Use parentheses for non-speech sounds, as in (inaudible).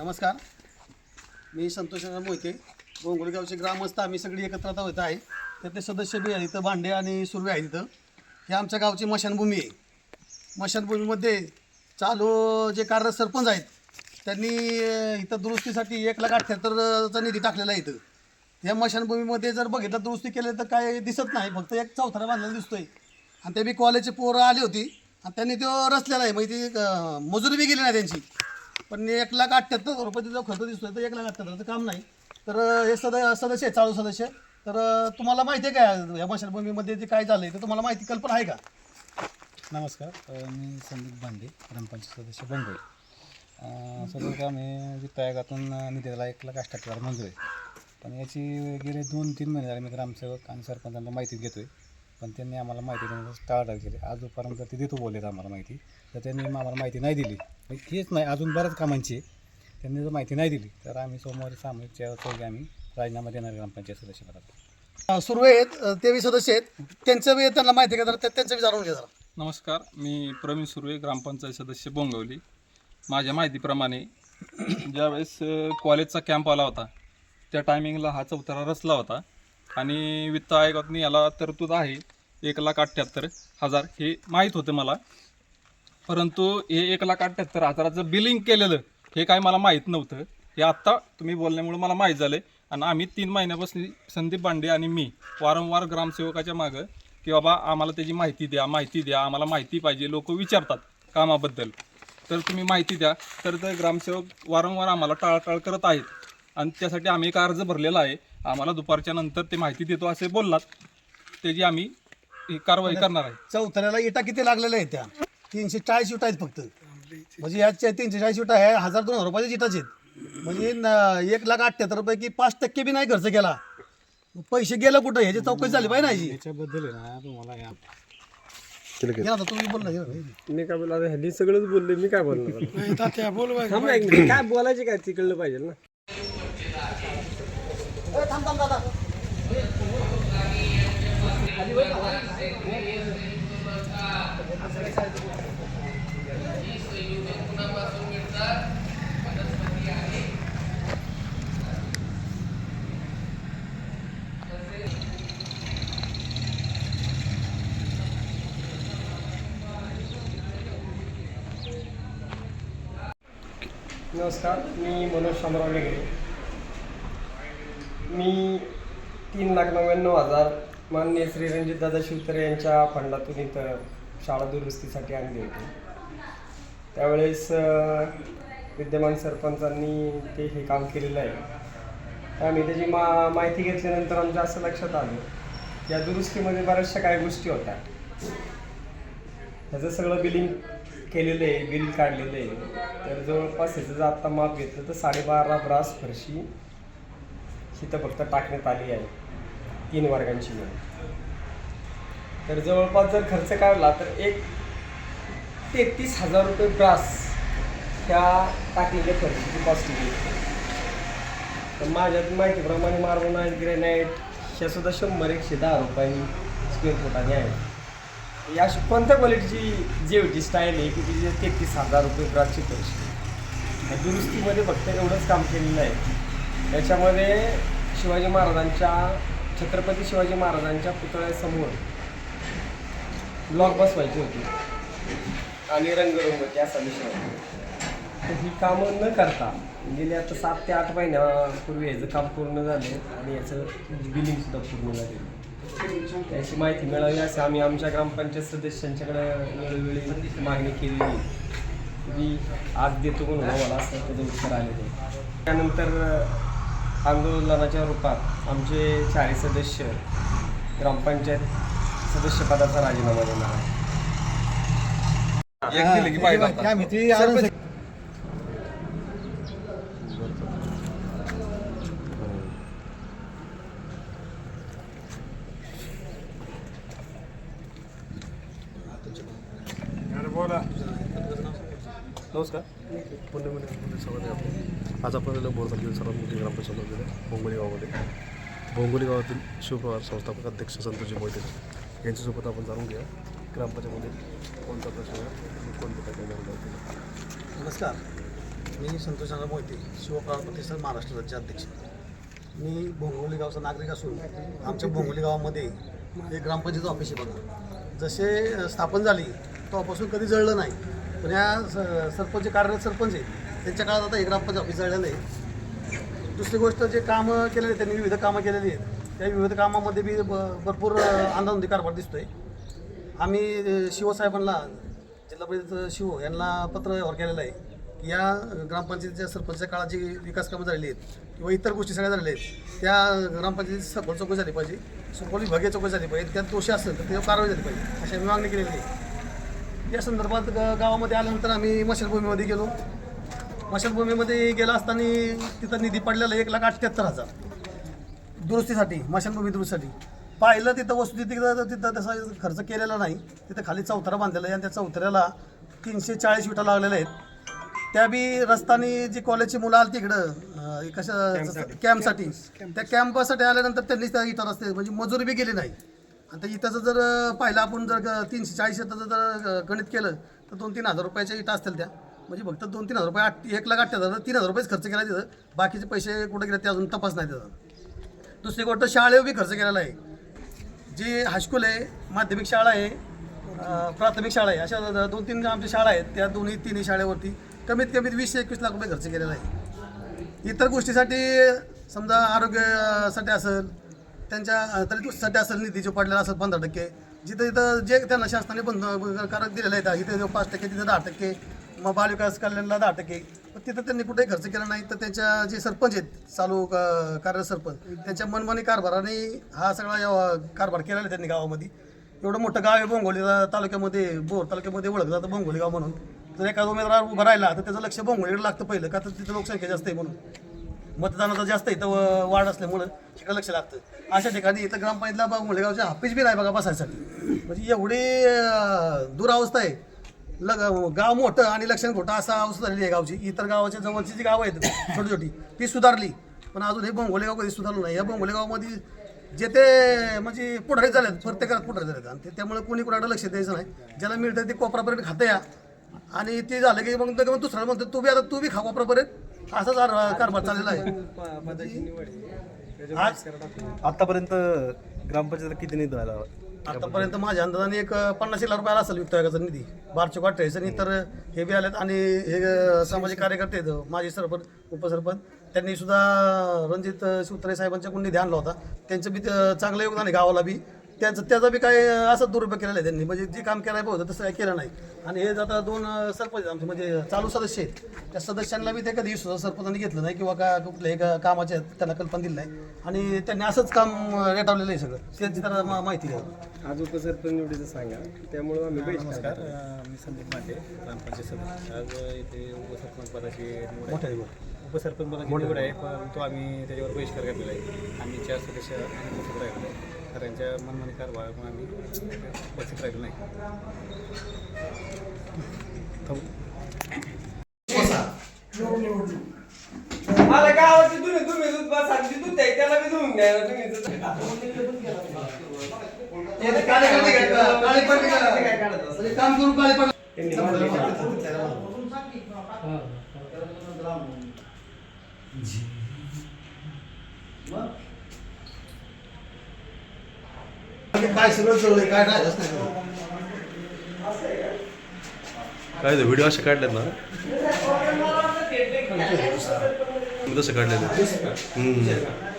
नमस्कार. मी संतोष मोहिते. गोंगुळगावचे ग्रामस्थ आम्ही सगळी एकत्र आता होत आहे. त्यातले सदस्य बी आहेत इथं भांडे आणि सुरवे आहेत इथं. हे आमच्या गावची मशानभूमी आहे. मशानभूमीमध्ये चालू जे कार्यरत सरपंच आहेत त्यांनी इथं दुरुस्तीसाठी एक लाख अठ्ठ्याहत्तरचा निधी टाकलेला आहे इथं. या मशानभूमीमध्ये जर बघितलं दुरुस्ती केलं तर काय दिसत नाही फक्त एक चौथरा बांधलेला दिसतोय. आणि ते बी कॉलेजचे पोरं आली होती आणि त्यांनी तो रचलेला आहे. म्हणजे ती मजुरी बी गेली नाही त्यांची. पण एक लाख अठ्ठ्याहत्तर हजार रुपये तिचा खर्च दिसतोय तर एक लाख अठ्ठ्याहत्तरचं काम नाही. तर हे सद सदस्य आहे चालू सदस्य. तर तुम्हाला माहिती आहे का या मशानभूमीमध्ये जे काय झालंय तर तुम्हाला माहिती कल्पना आहे का? नमस्कार मी संदीप भांडे ग्रामपंचायत सदस्य बंगळे. सदर काम हे वित्त आयोगातून निधीला एक लाख अठ्ठ्याहत्तर मंजूर आहे. पण याची गेले दोन तीन महिने झाले मी ग्रामसेवक आणि सरपंचांना माहिती घेतो आहे पण त्यांनी आम्हाला माहिती देण्याचं टाळाटाळ केली. आजपर्यंत ते देतो बोललेत आम्हाला माहिती. तर त्यांनी आम्हाला माहिती नाही दिली. म्हणजे हेच नाही अजून बऱ्याच कामांची आहे. त्यांनी जर माहिती नाही दिली तर आम्ही सोमवारी सामूहिक चौघे आम्ही राजीनामा देणार ग्रामपंचायत सदस्यपदाचा अं, सुर्वे आहेत. अं, ते बी सदस्य आहेत. त्यांचं बी त्यांना माहिती आहे का जरा? त्या- त्यांचं बी जाणून घ्या जरा. नमस्कार. मी प्रवीण सुर्वे ग्रामपंचायत सदस्य बोंगवली. माझ्या माहितीप्रमाणे (clears throat) ज्यावेळेस अ, कॉलेजचा कॅम्प आला होता त्या टायमिंगला हा चौथरा रचला होता. आणि वित्त आयोगातून याला तरतूद आहे. एक लाख अठ्ठ्याहत्तर हजार हे माहीत होतं मला. परंतु हे एक लाख अठ्ठ्याहत्तर हजाराचं बिलिंग केलेलं हे काय मला माहीत नव्हतं. हे आत्ता तुम्ही बोलल्यामुळे मला माहीत झालं आणि आम्ही तीन महिन्यापासून संदीप बांडे आणि मी वारंवार ग्रामसेवकाच्या मागं की बाबा आम्हाला त्याची माहिती द्या माहिती द्या आम्हाला माहिती पाहिजे लोक विचारतात कामाबद्दल. तर तुम्ही माहिती द्या. तर ते ग्रामसेवक वारंवार आम्हाला टाळाटाळ करत आहेत. आणि त्यासाठी आम्ही एक अर्ज भरलेला आहे. आम्हाला दुपारच्या नंतर ते माहिती देतो असे बोललात. त्याची आम्ही ही कारवाई करणार आहे. चौथऱ्याला इटा किती लागलेल्या आहेत त्या? तीनशे चाळीस इटा आहेत फक्त. म्हणजे याच्या तीनशे चाळीस इटा आहे हजार दोन हजार रुपयाच्या इटाच आहेत. म्हणजे न- एक लाख अठ्ठ्याहत्तर रुपये की पाच टक्के बी नाही खर्च केला. पैसे गेलं कुठं? ह्याची चौकशी झाली पाहिजे ना ह्याची याच्याबद्दल आहे ना तुम्हाला या. घे ना आता तुम्ही बोलला घे ना. मी काय बोलला ह्यांनी सगळंच बोलले मी काय बोलणार? (laughs) थांब ना एक मिनिट. काय बोलायचे काय ते कळलं पाहिजे ना. नमस्कार मी मनोज शामराव गेले. मी तीन लाख नव्याण्णव हजार माननीय श्री रणजितदादा शिवतरे यांच्या फंडातून इथं शाळा दुरुस्तीसाठी आणली होती त्यावेळेस विद्यमान सरपंचांनी ते हे काम केलेलं आहे. आम्ही त्याची मा माहिती घेतल्यानंतर आमच्या असं लक्षात आलं या दुरुस्तीमध्ये बऱ्याचशा काही गोष्टी होत्या. ह्याचं सगळं बिलिंग केलेलं आहे बिल काढलेलं आहे. तर जवळपास ह्याचं जर आत्ता माप घेतलं तर साडेबारा ब्रास फरशी इथं फक्त टाकण्यात आली आहे. तीन वर्गांची मिळून तर जवळपास जर खर्च काढला तर एक तेहतीस हजार रुपये ब्रास त्या टाकलेल्या फरशीची कॉस्ट येते तर माझ्या माहितीप्रमाणे मार्बोनाईट ग्रेनाईट ह्या सुद्धा शंभर एकशे दहा रुपयांनी स्क्वेअर फुटाने आहे. या अशी कोणत्या क्वालिटीची जेवढी स्टाईल आहे की तिचे तेहतीस हजार रुपये ब्रासची पैसे दुरुस्तीमध्ये फक्त एवढंच काम केलेलं आहे. त्याच्यामध्ये शिवाजी महाराजांच्या छत्रपती शिवाजी महाराजांच्या पुतळ्यासमोर ब्लॉक बसवायची होती. आणि रंगरंगोटी असा विषय तर ही कामं न करता गेले आता सात ते आठ महिन्यापूर्वी याचं काम पूर्ण झालं आणि याचं बिलिंगसुद्धा पूर्ण झालेलं. याची माहिती मिळावी असं आम्ही आमच्या ग्रामपंचायत सदस्यांच्याकडे वेळोवेळी मागणी केलेली. मी आज देतो म्हणून मला असं त्याचं उत्तर आलेलं आहे. त्यानंतर आंदोलनाच्या रूपात आमचे चारही सदस्य ग्रामपंचायत सदस्यपदाचा राजीनामा देणार आहे एक दिलं की पाहिजे आता. काय माहिती अजून नमस्कार. पुणे पुणे स्वागत आहे आपलं आज आपण आलेलो सर्वात मोठी ग्रामपंचायत वगैरे बोंगोली गावामध्ये. बोंगोली गावातील शिवप्रवार संस्थापक अध्यक्ष संतोषजी मोहिते यांच्यासोबत आपण जाणून घेऊया. ग्रामपंचायतमध्ये कोणता प्रश्न आहे आणि कोणते काय करणार नमस्कार. मी संतोषांना मोहिते शिवप्राण प्रतिष्ठान महाराष्ट्र राज्य अध्यक्ष. मी भोंगवली गावचा नागरिक असून आमच्या भोंगवली गावामध्ये एक ग्रामपंचायत ऑफिस आहे बघा. जसे स्थापन झाली तेव्हापासून कधी जळलं नाही. पण या स- सरपंच कार्यरत सरपंच आहे त्यांच्या काळात आता हे ग्रामपंचायत ऑफिस झालेलं आहे. दुसरी गोष्ट जे कामं केलेली त्यांनी विविध कामं केलेली आहेत. त्या विविध कामामध्ये बी ब- भरपूर अ, कारभार दिसतो आहे आम्ही शिवसाहेबांना जिल्हा परिषद शिव यांना पत्र व्यवहार केलेलं आहे की या ग्रामपंचायतीच्या सरपंचच्या काळात जी विकास कामं झालेली आहेत किंवा इतर गोष्टी सगळ्या झालेल्या आहेत त्या ग्रामपंचायतीची सखोल चौकशी झाली पाहिजे. सखोल विभागीय चौकशी झाली पाहिजे. त्यात दोषी असेल तर त्याच्यावर कारवाई झाली पाहिजे. अशी आम्ही मागणी केलेली आहे. या संदर्भात ग- गावामध्ये आल्यानंतर आम्ही मशालभूमीमध्ये गेलो. मशालभूमीमध्ये गेला असताना तिथं निधी पडलेला एक लाख अठ्ठ्याहत्तर हजार. दुरुस्तीसाठी मशानभूमी दुरुस्तीसाठी. पाहिलं तिथं वस्तू तिथं तिथं तसा खर्च केलेला नाही. तिथं खाली चौथरा बांधलेला आहे आणि त्या चौथऱ्याला तीनशे चाळीस विटा लागलेल्या आहेत. त्या बी रस्तानी जी कॉलेजची मुलं आली तिकडं कशा कॅम्पसाठी त्या कॅम्पसाठी आल्यानंतर त्यांनीच त्या इटा रस्ते म्हणजे मजुरी बी गेली नाही. आणि तर इटाचं जर पाहिलं आपण जर ग- तीनशे चाळीस इटाचं जर गणित केलं तर दोन तीन हजार रुपयाच्या इटा असतील त्या. म्हणजे फक्त दोन तीन हजार रुपये आठ एक लाख अठ्ठ्याहत्तर हजार तीन हजार रुपयेच खर्च केला तिथं. बाकीचे पैसे कुठं गेले ते अजून तपास नाही त्याचा दुसरी गोष्ट शाळेवर बी खर्च केलेला आहे. जी हायस्कूल आहे माध्यमिक शाळा आहे प्राथमिक शाळा आहे अशा दोन तीन आमच्या शाळा आहेत त्या दोन्ही तिन्ही शाळेवरती कमीत कमीत वीस एकवीस लाख रुपये खर्च केलेला आहे. इतर गोष्टीसाठी समजा आरोग्यासाठी असेल त्यांच्या तरी तरी सध्या असेल निधी जो पडलेला असेल पंधरा टक्के. जिथं जिथं जे त्यांना शासनाने बंद कारक दिलेले आहे इथे जो पाच टक्के तिथं दहा टक्के मग बालविकास कल्याणला दहा टक्के. पण तिथं त्यांनी कुठेही खर्च केला नाही तर त्यांच्या जे सरपंच आहेत चालू क- कार्य सरपंच त्यांच्या मनमानी कारभाराने हा सगळा कारभार केलेला आहे त्यांनी गावामध्ये. एवढं मोठं गाव आहे बोंगोली तालुक्यामध्ये बोर तालुक्यामध्ये ओळखलं जातं बोंगोली गाव म्हणून. जर एखादा उमेदवार उभा राहिला तर त्याचं लक्ष बोंगोलीकडे लागतं पहिलं का तर तिथं लोकसंख्या जास्त आहे म्हणून. मतदानाचा जास्त इथं वाढ असल्यामुळं तिकडे लक्ष लागतं. अशा ठिकाणी इथं ग्रामपंचायतला बा मुळेगावच्या हापीस बी नाही बघा बसायसाठी. म्हणजे एवढी दुरावस्था आहे. लग गाव मोठं आणि लक्षण खोटं असा अवस्था झालेली आहे गावची. इतर गावाच्या जवळची जी गावं आहेत छोटी छोटी ती सुधारली. पण अजून हे बंगोलेगाव कधी सुधारलं नाही. या बंगोलेगावमध्ये जे ते म्हणजे पुढारी झालेत प्रत्येकात पुढारी झालेत. आणि ते- त्यामुळे कोणी कोणाकडे लक्ष द्यायचं नाही. ज्याला मिळतं ते कोपरापर्यंत खातं या. आणि ते झालं की मग मग दुसऱ्याला म्हणतो तू बी आता तू बी खा कोपरापर्यंत. असाच कार- कारभार चाललेला आहे. आज आतापर्यंत ग्रामपंचायतीला किती निधी व्हायला आतापर्यंत माझ्या अंदाजाने एक पन्नास लाख रुपये आला असेल वित्त आयोगाचा निधी. बारशे अठ्ठावीस आणि इतर हे बी आलेत आणि हे अ, सामाजिक कार्यकर्ते आहेत. माजी सरपंच उपसरपंच. त्यांनी सुद्धा रणजित शिवतरे साहेबांच्याकडून निधी आणला होता. त्यांचं बी त- चांगलं योगदान आहे गावाला बी. त्याचं त्याचा बी काय असं दुरुपयोग केलेला आहे त्यांनी. म्हणजे जे काम करायला होतं तसं काही केलं नाही. आणि हे आता दोन सरपंच आमचे म्हणजे चालू सदस्य आहेत. त्या सदस्यांना बी ते कधी सरपंचांनी घेतलं नाही किंवा का कुठल्याही का कामाचे त्यांना कल्पना दिली नाही. आणि त्यांनी असंच काम रेटावलेलं आहे सगळं. त्याची त्यांना माहिती आहे. आज उपसरपंच निवडीचं सांगा. त्यामुळं आम्ही नमस्कार. मी संदीप माटे ग्रामपंचायत सदस्य. आज इथे उपसरपंच पदाची निवड आहे. मोठ्या आहे. उपसरपंच पदाची निवड आहे. परंतु आम्ही त्याच्यावर बहिष्कार घातलेला आहे. आम्ही चार सदस्य उपस्थित राहिलो तर यांच्या मनमानी कारभारातून आम्ही उपस्थित राहिलो नाही. मला गावाची तुम्ही तुम्ही दूध बस आणि दूध आहे त्याला बी धुवून द्या ना तुम्ही दूध. ते काळे काय का? काळे पडले का? काय काढत असं? म्हणजे काम करून काळे पडले. त्यांनी म्हणजे काय सगळं जवळ काय राहिलंच नाही काय ते व्हिडिओ असे काढलेत ना? तसं काढलेले. हम्म.